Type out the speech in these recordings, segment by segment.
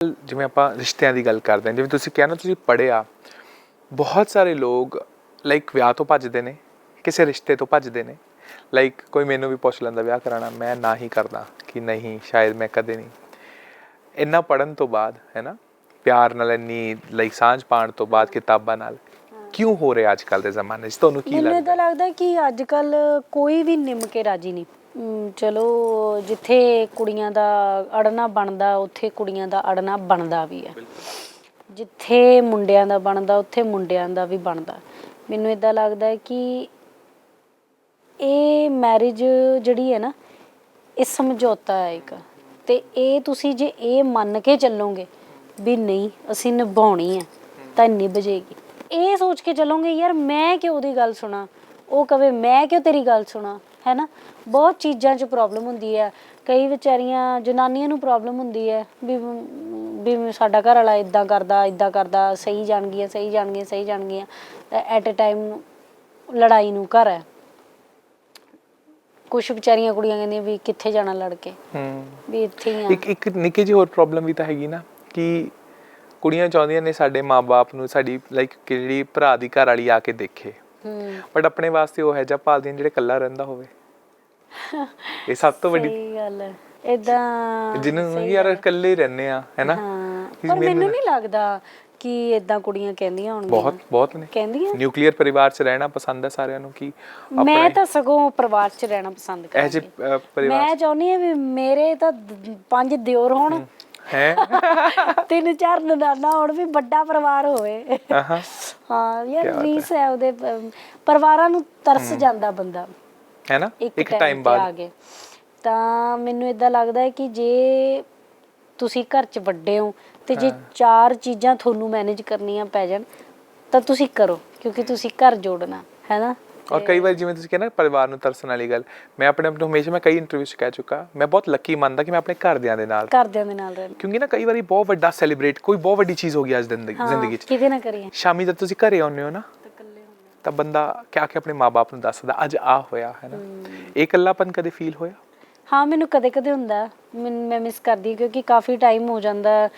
ਜਿਵੇਂ ਆਪਾਂ ਰਿਸ਼ਤਿਆਂ ਦੀ ਗੱਲ ਕਰਦੇ ਹਾਂ ਜਿਵੇਂ ਤੁਸੀਂ ਕਿਹਾ ਨਾ ਤੁਸੀਂ ਪੜਿਆ ਬਹੁਤ ਸਾਰੇ ਲੋਕ ਲਾਈਕ ਵਿਆਹ ਤੋਂ ਭੱਜਦੇ ਨੇ ਕਿਸੇ ਰਿਸ਼ਤੇ ਤੋਂ ਭੱਜਦੇ ਨੇ ਲਾਈਕ ਕੋਈ ਮੈਨੂੰ ਵੀ ਪੁੱਛ ਲੈਂਦਾ ਵਿਆਹ ਕਰਾਣਾ ਮੈਂ ਨਾ ਹੀ ਕਰਦਾ ਕਿ ਨਹੀਂ ਸ਼ਾਇਦ ਮੈਂ ਕਦੇ ਨਹੀਂ। ਇੰਨਾ ਪੜਨ ਤੋਂ ਬਾਅਦ ਹੈ ਨਾ ਪਿਆਰ ਨਾਲ ਇੰਨੀ ਲਾਈਕ ਸਾਂਝ ਪਾਣ ਤੋਂ ਬਾਅਦ ਕਿਤਾਬਾਂ ਨਾਲ ਕਿਉਂ ਹੋ ਰਿਹਾ ਅੱਜ ਕੱਲ ਦੇ ਜ਼ਮਾਨੇ 'ਚ? ਤੁਹਾਨੂੰ ਕੀ ਮੈਨੂੰ ਲੱਗਦਾ? ਤਾਂ ਲੱਗਦਾ ਕਿ ਅੱਜ ਕੱਲ ਕੋਈ ਵੀ ਨਿਮ ਕੇ ਰਾਜੀ ਨਹੀਂ। ਚਲੋ, ਜਿੱਥੇ ਕੁੜੀਆਂ ਦਾ ਅੜਨਾ ਬਣਦਾ, ਉੱਥੇ ਕੁੜੀਆਂ ਦਾ ਅੜਨਾ ਬਣਦਾ ਵੀ ਹੈ। ਜਿੱਥੇ ਮੁੰਡਿਆਂ ਦਾ ਬਣਦਾ, ਉੱਥੇ ਮੁੰਡਿਆਂ ਦਾ ਵੀ ਬਣਦਾ। ਮੈਨੂੰ ਇਦਾਂ ਲੱਗਦਾ ਹੈ ਕਿ ਇਹ ਮੈਰਿਜ ਜਿਹੜੀ ਹੈ ਨਾ, ਇਹ ਸਮਝੌਤਾ ਹੈ ਇੱਕ। ਤੇ ਇਹ ਤੁਸੀਂ ਜੇ ਇਹ ਮੰਨ ਕੇ ਚੱਲੋਗੇ ਵੀ ਨਹੀਂ, ਅਸੀਂ ਨਿਭਾਉਣੀ ਹੈ, ਤਾਂ ਨਿਭ ਜੇਗੀ ਇਹ ਸੋਚ ਕੇ ਚੱਲੋਗੇ, ਯਾਰ, ਮੈਂ ਕਿਉਂ ਉਹਦੀ ਗੱਲ ਸੁਣਾ? ਉਹ ਕਵੇ, ਮੈਂ ਕਿਉਂ ਤੇਰੀ ਗੱਲ ਸੁਣਾ? ਹੈ ਨਾ ਬਹੁਤ ਚੀਜ਼ਾਂ 'ਚ ਪ੍ਰੋਬਲਮ ਹੁੰਦੀ ਹੈ। ਕਈ ਵਿਚਾਰੀਆਂ ਜਨਾਨੀਆਂ ਨੂੰ ਪ੍ਰੋਬਲਮ ਹੁੰਦੀ ਹੈ ਵੀ ਵੀ ਸਾਡਾ ਘਰ ਵਾਲਾ ਇਦਾਂ ਕਰਦਾ ਇਦਾਂ ਕਰਦਾ ਸਹੀ ਜਾਣਗੀਆਂ ਸਹੀ ਜਾਣਗੀਆਂ ਸਹੀ ਜਾਣਗੀਆਂ। ਐਟ ਅ ਟਾਈਮ ਲੜਾਈ ਨੂੰ ਘਰ ਹੈ। ਕੁਝ ਵਿਚਾਰੀਆਂ ਕੁੜੀਆਂ ਕਹਿੰਦੀਆਂ ਵੀ ਕਿੱਥੇ ਜਾਣਾ ਲੜ ਕੇ? ਹੂੰ। ਵੀ ਇੱਥੇ ਹੀ ਆ। ਇੱਕ ਇੱਕ ਨਿੱਕੀ ਜਿਹੀ ਹੋਰ ਪ੍ਰੋਬਲਮ ਵੀ ਤਾਂ ਹੈਗੀ ਨਾ ਕਿ ਕੁੜੀਆਂ ਚਾਹੁੰਦੀਆਂ ਨੇ ਸਾਡੇ ਮਾਪੇ ਨੂੰ ਸਾਡੀ ਲਾਈਕ ਜਿਹੜੀ ਭਰਾ ਦੀ ਘਰ ਵਾਲੀ ਆ ਕੇ ਦੇਖੇ। ਬਟ ਆਪਣੇ ਵਾਸਤੇ ਉਹ ਹੈ ਜਾਂ ਭਾਲਦੀਆਂ ਜਿਹੜੇ ਇਕੱਲਾ ਰਹਿੰਦਾ ਹੋਵੇ। ਇਹ ਸਭ ਤੋਂ ਵੱਡੀ ਸਹੀ ਗੱਲ ਹੈ। ਇਦਾਂ ਜਿਹਨੂੰ ਯਾਰ ਇਕੱਲੇ ਰਹਿੰਦੇ ਆ ਹੈਨਾ? ਪਰ ਮੈਨੂੰ ਨਹੀਂ ਲੱਗਦਾ ਕਿ ਇਦਾਂ ਕੁੜੀਆਂ ਕਹਿੰਦੀਆਂ ਹੋਣਗੀਆਂ। ਬਹੁਤ ਬਹੁਤ ਨੇ। ਕਹਿੰਦੀਆਂ? ਨਿਊਕਲੀਅਰ ਪਰਿਵਾਰ 'ਚ ਰਹਿਣਾ ਪਸੰਦ ਹੈ ਸਾਰਿਆਂ ਨੂੰ ਕਿ ਮੈਂ ਤਾਂ ਸਗੋਂ ਪਰਿਵਾਰ 'ਚ ਰਹਿਣਾ ਪਸੰਦ ਜਿਹੇ ਅਹ, ਪਰਿਵਾਰ ਮੈਂ ਚਾਹੁੰਦੀ ਹਾਂ ਵੀ ਮੇਰੇ ਤਾਂ ਪੰਜ ਦਿਓਰ ਹੋਣ। ਹੈ। ਤਿੰਨ ਚਾਰ ਨਨਾਣਾ ਹੋਣ ਵੀ ਵੱਡਾ ਪਰਿਵਾਰ ਹੋਵੇ। ਆਹਾਂ। ਹਾਂ ਯਾਰ ਰੀਸ ਹੈ। ਉਹਦੇ ਪ- ਪਰਿਵਾਰਾਂ ਨੂੰ ਤਰਸ ਜਾਂਦਾ ਬੰਦਾ। ਹੈ ਨਾ? ਇੱਕ ਟਾਈਮ ਤੇ ਆ ਬਾਅਦ। ਗਏ ਤਾਂ ਮੈਨੂੰ ਇਦਾਂ ਲੱਗਦਾ ਹੈ ਕਿ ਜੇ ਤੁਸੀਂ ਘਰ 'ਚ ਵੱਡੇ ਹੋ ਤੇ ਜੇ ਚਾਰ ਚੀਜ਼ਾਂ ਤੁਹਾਨੂੰ ਮੈਨੇਜ ਕਰਨੀਆਂ ਪੈ ਜਾਣ ਤਾਂ ਤੁਸੀਂ ਕਰੋ ਕਿਉਂਕਿ ਤੁਸੀਂ ਘਰ ਜੋੜਨਾ ਹੈ ਨਾ? ਔਰ ਕਈ ਵਾਰ ਜਿਵੇਂ ਤੁਸੀਂ ਕਹਿੰਦੇ ਨਾ ਪਰਿਵਾਰ ਨੂੰ ਤਰਸਣ ਵਾਲੀ ਗੱਲ ਮੈਂ ਆਪਣੇ ਆਪ ਨੂੰ ਹਮੇਸ਼ਾ ਮੈਂ ਕਈ ਇੰਟਰਵਿਊ 'ਚ ਕਹਿ ਚੁੱਕਾ ਮੈਂ ਬਹੁਤ ਲੱਕੀ ਮੰਨਦਾ ਕਿ ਮੈਂ ਆਪਣੇ ਘਰਦਿਆਂ ਦੇ ਨਾਲ ਘਰਦਿਆਂ ਦੇ ਨਾਲ ਰਹਿਣਾ ਕਿਉਂਕਿ ਨਾ ਕਈ ਵਾਰੀ ਬਹੁਤ ਵੱਡਾ ਸੈਲੀਬ੍ਰੇਟ ਕੋਈ ਬਹੁਤ ਵੱਡੀ ਚੀਜ਼ ਹੋ ਗਈ ਅੱਜ ਜ਼ਿੰਦਗੀ 'ਚ ਕਿਹਦੇ ਨਾਲ ਕਰੀਏ ਸ਼ਾਮੀ ਜਦ ਤੁਸੀਂ ਘਰੇ ਆਉਂਦੇ ਹੋ ਨਾ ਤਾਂ ਬੰਦਾ ਕਿਆ ਕਿ ਆਪਣੇ ਮਾਪੇ ਨੂੰ ਦੱਸਦਾ ਅੱਜ ਆ ਹੋਇਆ ਹੈ ਨਾ ਇਹ ਇਕੱਲਾਪਨ ਕਦੇ ਫੀਲ ਹੋਇਆ ਹਾਂ ਮੈਨੂੰ ਕਦੇ ਕਦੇ ਹੁੰਦਾ। ਮੈਨ- ਮੈਂ ਮਿਸ ਕਰਦੀ ਕਿਉਂਕਿ ਕਾਫੀ ਟਾਈਮ ਹੋ ਜਾਂਦਾ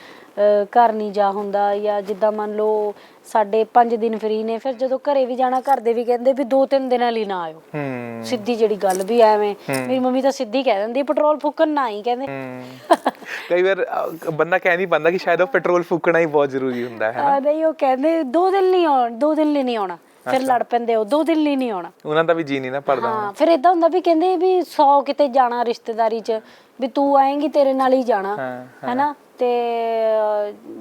ਘਰ ਨਹੀਂ ਜਾ ਹੁੰਦਾ ਜਾਂ ਜਿੱਦਾਂ ਮੰਨ ਲਓ ਸਾਡੇ 5 ਦਿਨ ਫਰੀ ਨੇ ਫਿਰ ਜਦੋਂ ਘਰੇ ਵੀ ਜਾਣਾ ਘਰ ਦੇ ਵੀ ਕਹਿੰਦੇ ਵੀ 2-3 ਦਿਨਾਂ ਲਈ ਨਾ ਆਇਓ। ਹੂੰ। ਸਿੱਧੀ ਜਿਹੜੀ ਗੱਲ ਵੀ ਐਵੇਂ ਮੇਰੀ ਮੰਮੀ ਤਾਂ ਸਿੱਧੀ ਕਹਿ ਦਿੰਦੀ ਪੈਟਰੋਲ ਫੂਕਣ ਨਾ ਹੀ ਕਹਿੰਦੇ। ਹੂੰ। ਕਈ ਵਾਰ ਬੰਦਾ ਕਹਿ ਨਹੀਂ ਪਾਉਂਦਾ ਕਿ ਸ਼ਾਇਦ ਉਹ ਪੈਟਰੋਲ ਫੂਕਣਾ ਹੀ ਬਹੁਤ ਜ਼ਰੂਰੀ ਹੁੰਦਾ ਹੈ ਆ ਨਹੀਂ ਉਹ ਕਹਿੰਦੇ ਦੋ ਦਿਨ ਨਹੀਂ ਆਉਣ ਦੋ ਦਿਨ ਲਈ ਨਹੀਂ ਆਉਣਾ। ਫਿਰ ਲੜ ਪੈਂਦੇ ਉਹ ਦੋ ਦਿਨ ਲਈ ਨਹੀਂ ਆਉਣਾ। ਉਹਨਾਂ ਦਾ ਵੀ ਜੀ ਨਹੀਂ ਨਾ ਪੜਦਾ ਹਾਂ ਫਿਰ ਇਦਾਂ ਹੁੰਦਾ ਵੀ ਕਹਿੰਦੇ ਵੀ 100 ਕਿਤੇ ਜਾਣਾ ਰਿਸ਼ਤੇਦਾਰੀ 'ਚ ਵੀ ਤੂੰ ਆਏਂਗੀ ਤੇਰੇ ਨਾਲ ਹੀ ਜਾਣਾ ਹੈਨਾ? ਤੇ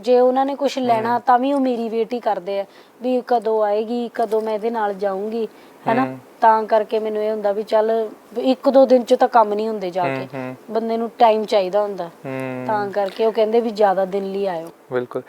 ਜੇ ਉਹਨਾਂ ਨੇ ਕੁਝ ਲੈਣਾ ਤਾਂ ਵੀ ਉਹ ਮੇਰੀ ਵੇਟ ਹੀ ਕਰਦੇ ਆ ਵੀ ਕਦੋਂ ਆਏਗੀ ਕਦੋਂ ਮੈਂ ਇਹਦੇ ਨਾਲ ਜਾਊਂਗੀ ਹੈਨਾ? ਤਾਂ ਕਰਕੇ ਮੈਨੂੰ ਇਹ ਹੁੰਦਾ ਵੀ ਚੱਲ ਇੱਕ ਦੋ ਦਿਨ 'ਚ ਤਾਂ ਕੰਮ ਨਹੀਂ ਹੁੰਦੇ ਜਾ ਕੇ। ਬੰਦੇ ਨੂੰ ਟਾਈਮ ਚਾਹੀਦਾ ਹੁੰਦਾ। ਤਾਂ ਕਰਕੇ ਉਹ ਕਹਿੰਦੇ ਵੀ ਜ਼ਿਆਦਾ ਦਿਨ ਲਈ ਆਇਓ। ਬਿਲਕੁਲ।